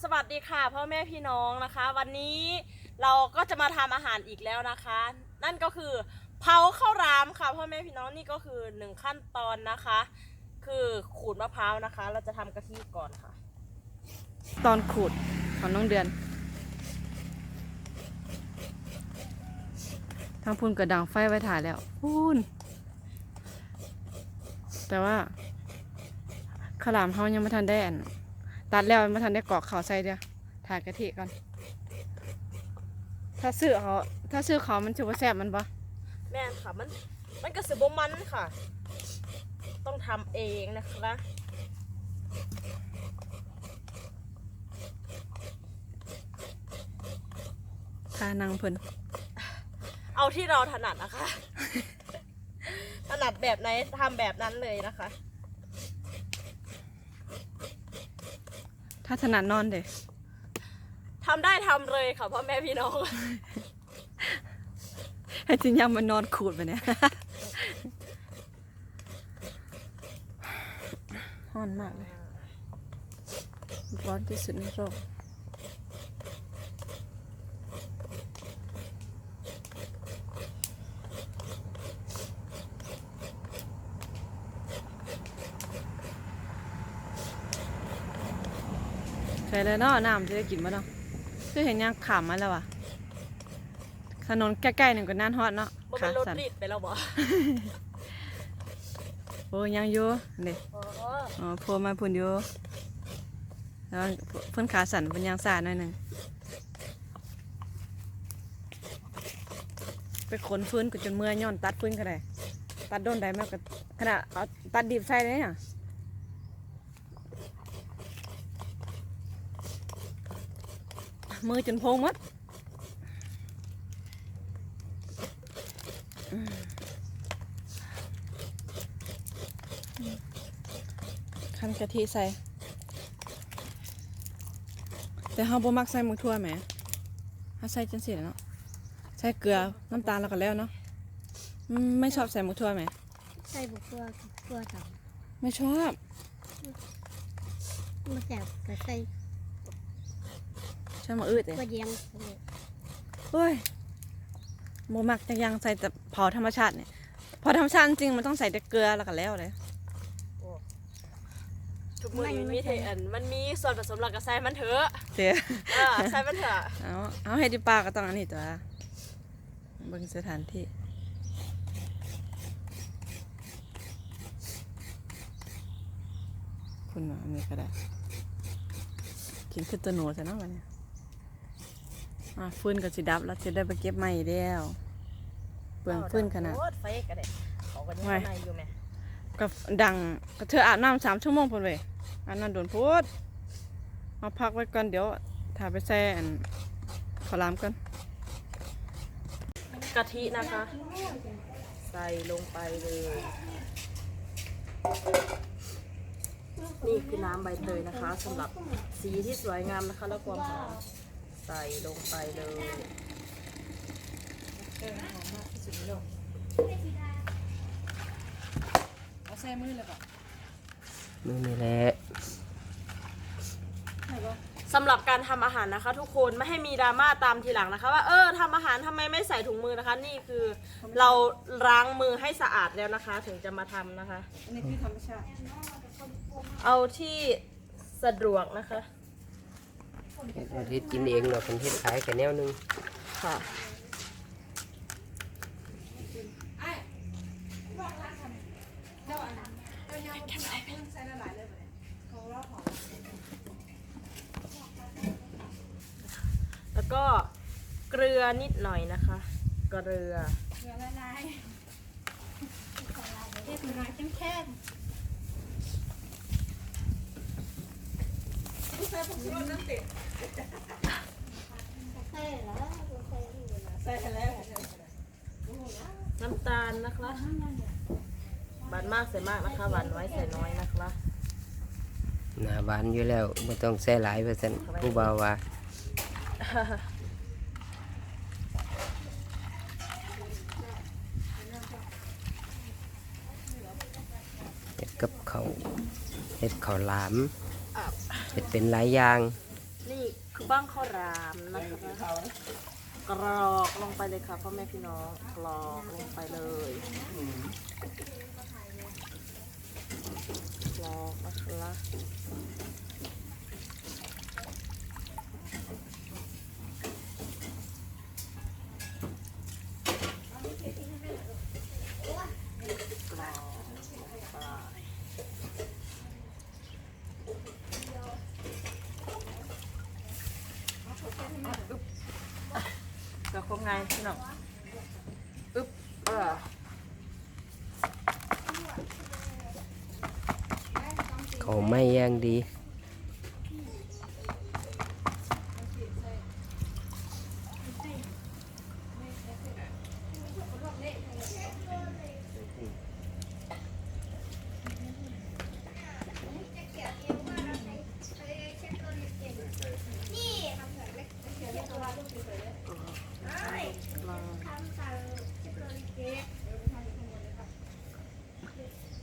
สวัสดีค่ะพ่อแม่พี่น้องนะคะ วันนี้เราก็จะมาทำอาหารอีกแล้วนะคะ นั่นก็คือเผาข้าวรามค่ะพ่อแม่พี่น้องนี่ก็คือหนึ่งขั้นตอนนะคะ คือขูดมะพร้าวนะคะ เราจะทำกะทิก่อนค่ะ ตอนขูดของน้องเดือนทางพูนกระดังไฟไว้ถ่ายแล้วพูนแต่ว่าข้าวหลามเขายังไม่ทันได้อัน ตัดแล้วไม่ทันได้กรอกเขาใส่เดียวถ่ายกะทิก่อน ถ้าซื้อเขาถ้าซื้อเขามันถือว่าแซ่บมันปะแม่นค่ะมัน มันกระสือบมันค่ะ ต้องทำเองนะคะทานางเพิ่นเอาที่เราถนัดนะคะ ถนัดแบบไหนทำแบบนั้นเลยนะคะ ถ้าถนัดนอนเด้ทำได้ทำเลยค่ะพ่อแม่พี่น้อง ให้จินยังมันนอนขูดไปเนี่ยร้อนมากเลย ร้อนที่สุดในโลก ใช่แล้วเนาะน้ำจะได้กินมั้เนาะคือเห็นยังขำมาแล้ววะถนนใกล้ๆหนึ่งก็น่านฮอดเนาะบ่ขาเป็นรถสั่นรีดไปแล้วบ่โอ้ยังอยู่นี่อ๋ออ๋อโพมาพุ่นอยู่แล้วเพิ่นขาสั่นเพิ่นยังสาหน่อยหนึงไปขนฟื้นก็จนเมื่อยย้อนตัดฟื้นก็ได้ตัดโดนได้มากก็ขนาดเอาตัดดิบใส่เลยเนี่ย มือจนโพงหมดอืมคั้นกะทิใส่ แต่เฮาบ่มักใส่หมูทั่วแหมเฮาใส่จังซี่แหละเนาะ ใส่เกลือ น้ำตาลแล้วก็แล้วเนาะอืมไม่ชอบใส่หมูทั่วแหม ใส่บุกตัวตัวต่ไม่ชอบำมาแสบก็ใส่ ชอบมาอืดเลยกระเดียงโอ้ยโมมักจังยังใส่แต่เผาธรรมชาติเนี่ยเผาธรรมชาติจริงๆมันต้องใส่แต่เกลือแล้วก็แล้วเลยทุกมือมันมีเทอันมันมีส่วนผสมหลักกับใส่มันเถอะเสียเออใส่มันเถอะเอาเอาให้ดิปลาก็ต้องอันนี้ตัวเบิ่งสถานที่คุณมาอันนี้ก็ได้กินขึ้นตัวหนูซะเนาะวันนี้ อะฟืนกับสิดับแล้วจะได้ไปเก็บใหม่แล้วเปลืองฟืนขนาดโคตรไฟก็ได้เขาก็ยังไม่ในอยู่แม่ก็ดังก็เธออาบน้ำสามชั่วโมงพนเว้ยอันนั้นโดนพูดมาพักไว้ก่อนเดี๋ยวถ่ายไปแซ่อันขอลามกันกะทินะคะ ใส่ลงไปเลย นี่คือน้ำใบเตยนะคะสำหรับสีที่สวยงามนะคะ แล้วความหอม ใส่ลงไปเลยเอาแซ่มือเลยป่ะมือนี่แหละสำหรับการทำอาหารนะคะ ทุกคนไม่ให้มีดราม่าตามทีหลังนะคะ ว่าเออทำอาหารทำไมไม่ใส่ถุงมือนะคะ นี่คือเราล้างมือให้สะอาดแล้วนะคะ ถึงจะมาทำนะคะ อันนี้คือธรรมชาติ เอาที่สะดวกนะคะ เฮ็ดอาทิตย์กินเองเนาะคนเฮ็ดขายกันแนวหนึงค่ะแล้วก็เกลือนิดหน่อยนะคะ เกลือเดี๋ยวละลายเรียกมาแข็งแข็งใส่แล้วใส่แล้ว น้ำตาลนะคะหวานมากใส่มากนะคะหวานน้อยใส่น้อยนะคะหนาหวานอยู่แล้วบ่ต้องใส่หลายว่าซั่นผู้บ่าวว่าเฮ็ดกับเขาเฮ็ดเขาหลาม เฮ็ดเป็นหลายอย่าง นี่คือบ้างข้าวรามนะคะกรอกลงไปเลยค่ะพ่อแม่พี่น้องกรอกลงไปเลยกรอกนะคะกรอกลงไป ก็คงไงพี่น้องอึ๊บเออเขาไม่ย่างดี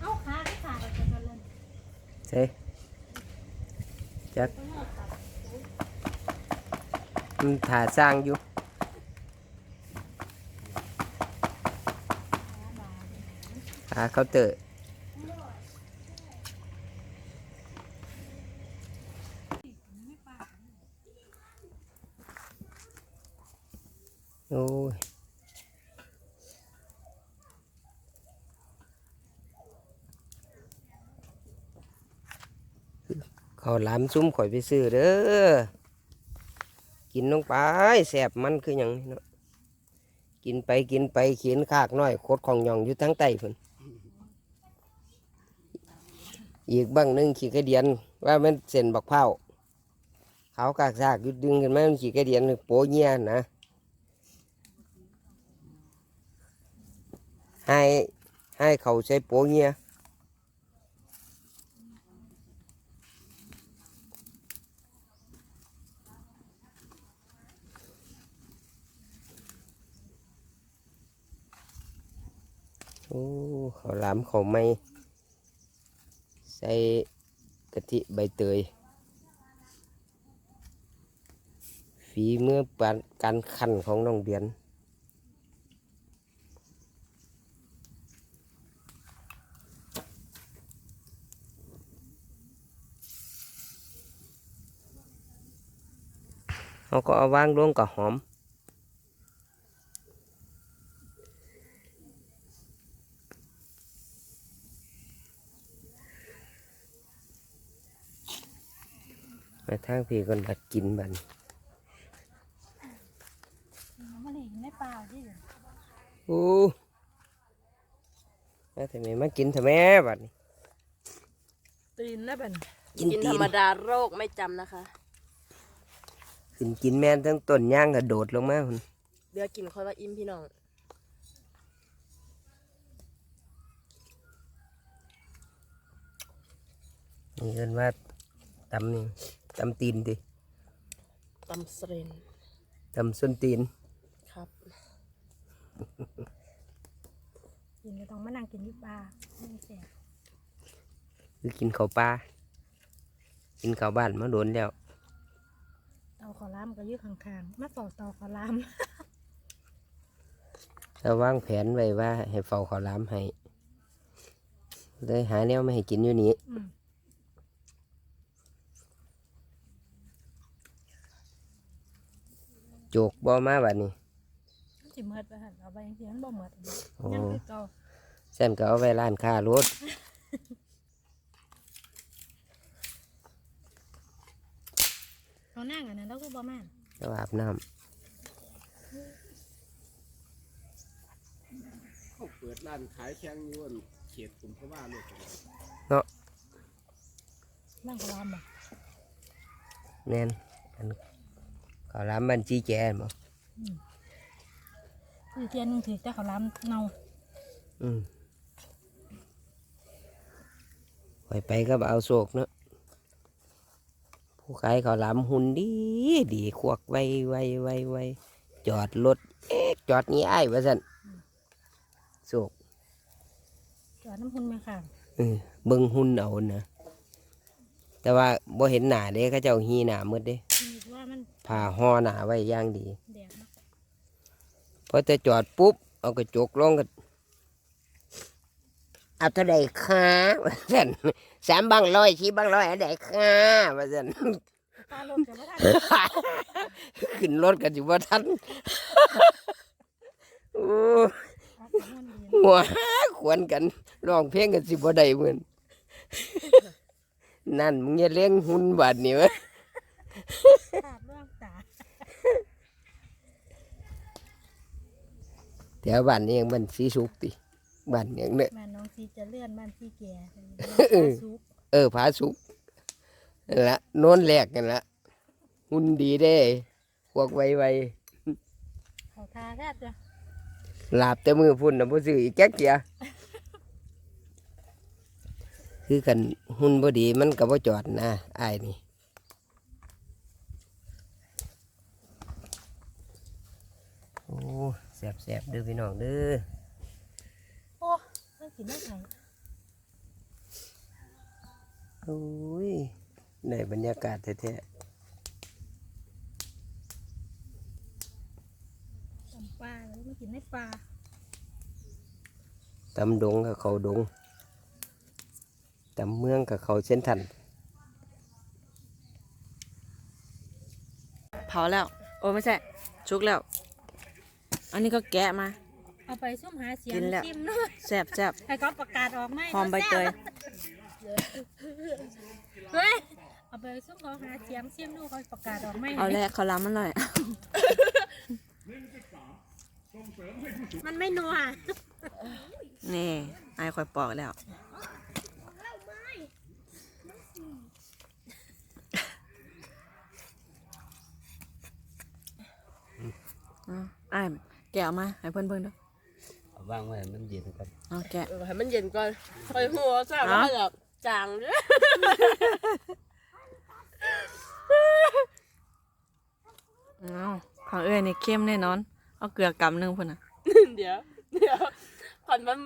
เอาขาที่ขาไปกันเลย ใช่จักมันถ่าสร้างอยู่ ขา เข้าวหลามซุ้มข่อยไปซื้อเด้อ กินลงไปแสบมันคืออย่างนี้เนาะ กินไปกินไปเขียนคากน้อยโคตรของหย่องอยู่ทั้งไตพุ่นอีกบ้างหนึงขี่กระเดียน ว่ามันเส้นบักเผาวขากากซากยุดดึงกันมามันขี่กระเดียนโป้เงียนะให้ให้เขาใช้โป้เงีย โอ้ข้าวหลามข้าวไม่ ใส่กะทิใบเตย ฝีมือปานการขันของน้องเดือน เขาก็เอาวางลงกับหอม มาทาง พี่คนดัดกินบันมันเห็นในป่าที่โอ้แล้วทำไมมากินทำไมบัดนี้ตีนนะเป็นกินกินตีธรนรมดาโรคไม่จำนะคะขึ้นกินแม่นทั้งต้นย่างกระโดดลงมาพุ่นเดี๋ยวกินค่อยว่าอิ่มพี่น้องนี่เอินว่าตำนี่ ตำตีนดิตำเสรนตำส้นตีนครับกินก็ต้องมานั่งกินที่ป่าไม่แสบคือกินข้าวปลากินข้าวบ้านมาโดนแล้วเตาขอล้ามก็ยืดข้างๆมาต่อเตาขอล้ามแล้ววางแผนไว้ว่า ให้เฝ้าข้าวหลามให้เลยหาแนวไม่ให้กินอยู่นี้ อืม โจกบ่มาบัดนี้สิเมิดไปหั่นเอาไปยังสิมันบ่เมิดโอ้ยังคือเก่าเส้นก็เอาไว้ร้านค้ารถเขานั่งอันนั้นเราคือบ่แม่นแล้วอาบน้เขาเปิดร้านขายแข้งอยวนเขตกลุ่มพะว่าเลยนั่งขอล้ามบ่ำแน่นอัน ข้าวหลามบันจีแจนบ่คือเทียนนึงถือแต่ขอล้ามเน่าอืมไปไปก็เอาโศกเนาะผู้ขายข้าวหลามหุ่นดีดีควักไวไวไวไวจอดรถเอ๊ะจอดนี่ไอ้ายว่าสันโศกจอดน้ำหุ่นแม่ค่ะเออเบิ่งหุ่นเอานะ แต่ว่าบ่เห็นหน้าเด้เขาเจ้าฮีหน้าหมดเด้คิดว่ามันผ่าห่อหน้าไว้อย่างดีแดงมากพอจะจอดปุ๊บเอากระจกลงก็เอาเท่าใดคะว่าซั่นสามบังร้อยชี้บังร้อยอันใดคะว่าซั่น ตาลมจะไม่ได้ขึ้นรถกันอยู่ว่าทันโอ้เอาแต่มันดีหัวขวนกันร้องเพลงกันสิบ่ได้เหมือน นั่นมึงอย่าเลี้ยงหุ่นบาดนี่วะขาดเรื่องตาแถวบ้านนี้ยังมันสีสุกติบ้านยังเนี่ยบ้านน้องซีจะเลื่อนบ้านซีแก่เออซุกเออผาสุกนั่นละโน้นแหลกกันละหุ่นดีเด้พวกไวไวเขาทาแทบจะๆลาบแต่มือพุ่นนะบ่ซื้ออีกแก๊กเกีย คือกันหุ่นบ่ดีมันก็บ่จอดนะอ้ายนี่โอ้แสบๆเด้อพี่น้องเด้อโอ้ไม่กินได้ไงโอ้ยในบรรยากาศแท้ตำปลาแล้วไม่กินได้ปลาๆตำดงกับเขาดง ตำเมืองกับเขาเส้นทันเผาแล้ว โอ้ไม่ใช่ชุกแล้ว อันนี้ก็แกะมา เอาไปซุ่มหาเสียงกินแล้ว ชิมเนาะแซ่บแซ่บให้เขาประกาศออกไหมหอมใบเตยเฮ้ยเอาไปซุ่มเขาหาเสียงชิมดูเขาประกาศออกไหมเอาแรกเขาล้ำมันหน่อย มันไม่นัวนี่ไอ้คอยปอกแล้ว อไอ้ายแกะออกมาให้เพื่อนเพื่อนๆดูเอาวางไว้ให้มันเย็นก่อนเอาแกะเออให้มันเย็นก่อนคอยหัวแซ่บเอ้าวแบบจางเด้อเอาของเอ้ยนี่เข้มแน่นอน เอาเกลือกำหนึงพุ่นน่ะเดี๋ยว เดี๋ยวขันมัน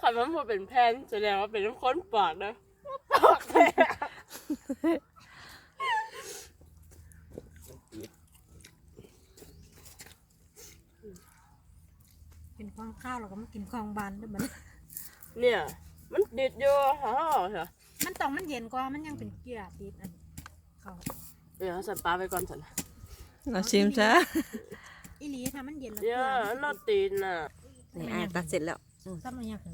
ขันมันพอเป็นแพนแสดงว่าเป็นน้ำข้นปากนะปากแตก ข้าวข้าวเราก็มากินของบานด้วยมันเนี่ย มันดิดอยู่ฮ่าเหรอมันต้องมันเย็นกว่ามันยังเป็นเกลือติดอันเขาเดี๋ยวสันปลาไปก่อนสันเราชิมซะอีหลีถ้ามันเย็นแล้วเดี๋เกยลืวอนอตีนน่ะนี่ไอ้ายตัดเสร็จแล้ว ซ้ำมันยังไง